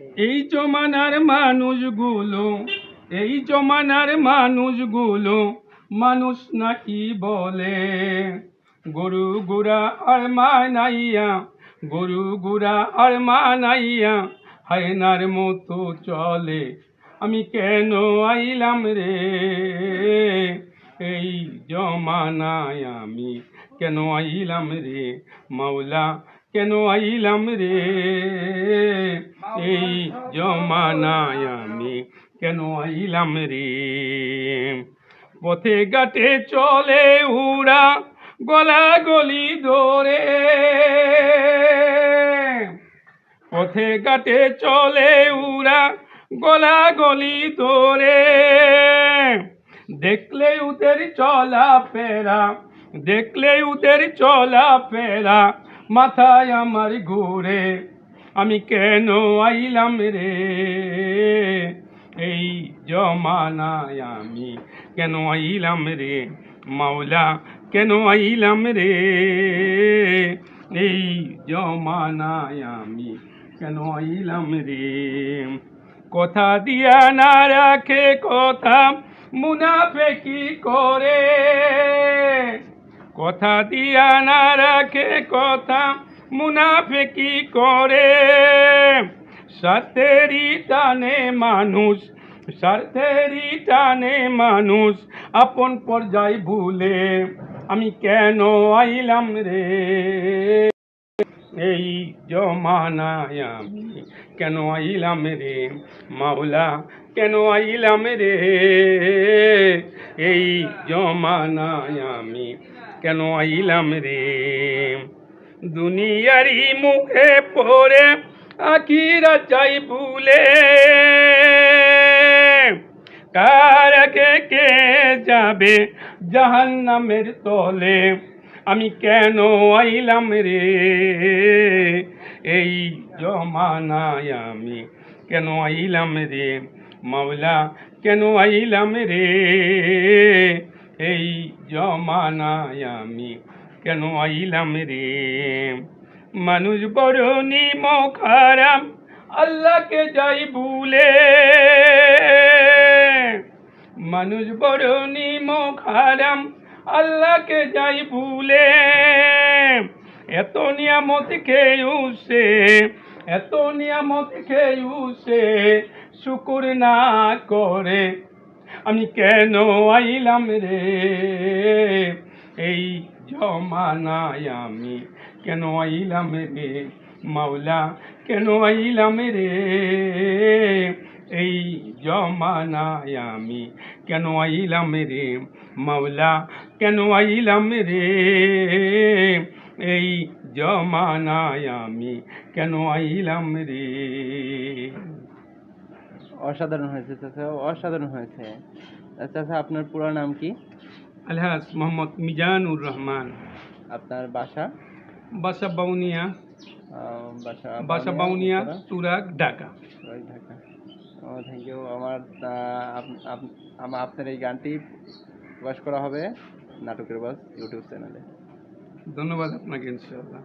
এই জমানার মানুষগুলো, এই জমানার মানুষগুলো মানুষ নাকি বলে? গরু গুড়া আর মানাইয়া, গরু গুড়া আর মানাইয়া হায়নার মতো চলে। আমি কেন আইলাম রে? এই জমানায় আমি কেন আইলাম রে? মাওলা কেন আইলাম রে? এই জমানায় আমি কেন আইলাম রে? পথে ঘাটে চলে উড়া গলা গলি ধরে। পথে ঘাটে চলে উড়া গলা গলি ধরে। দেখলে উদের চলা ফেরা, দেখলে উদের চলা ফেরা মাথায় আমার ঘুরে, আমি কেন আইলাম রে? এই জমানায় আমি কেন আইলাম রে? মাওলা, কেন আইলাম রে? এই জমানায় আমি কেন আইলাম রে? কথা দিয়া না রাখে কথা, মুনাফে কি করে? কথা দিয়া না রাখে কথা মুনাফেকি করে। স্বার্থেরই টানে মানুষ, স্বার্থেরই টানে মানুষ, আপন পর্যায় ভুলে আমি কেন আইলাম রে? এই জমানায় আমি কেন আইলাম রে? মাওলা, কেন আইলাম রে? এই জমানায় আমি কেন আইলাম রে? দুনিয়ারি মুখে পড়ে আখিরা চাই ভুলে। কার কে কে যাবে জাহান্নামের তলে? আমি কেন আইলাম রে? এই জমানায় আমি কেন আইলাম রে? মাওলা, কেন আইলাম রে? এই জমানায় আমি কেন আইলাম রে? মানুষ বড় নিমখারাম, আল্লাহকে যাই ভুলে। মানুষ বড় নিমখারাম, আল্লাহকে যাই ভুলে। এত নিয়ামত খেয়েও সে এত নিয়ামত খেয়েও শুকুর না করে। আমি কেন আইলাম রে? এই জমানায় আমি কেন আইলাম রে? মাওলা, কেন আইলাম রে? এই জমানায় আমি কেন আইলাম রে? মাওলা, কেন আইলাম রে? এই জমানায় আমি কেন আইলাম রে? অসাধারণ হয়েছে চাচা অসাধারণ হয়েছে। চাচা আপনার পুরো নাম কি? আলহাজ মোহাম্মদ মিজানুর রহমান। আপনার বাসা? বাসা বাউনিয়া। বাসা বাসা বাউনিয়া তুরাগ ঢাকা। ঢাকা। ও থ্যাংক ইউ আমার আপনার এই গানটি প্রকাশ করা হবে নাটকের বাস ইউটিউব চ্যানেলে। ধন্যবাদ আপনাকে ইনশাআল্লাহ।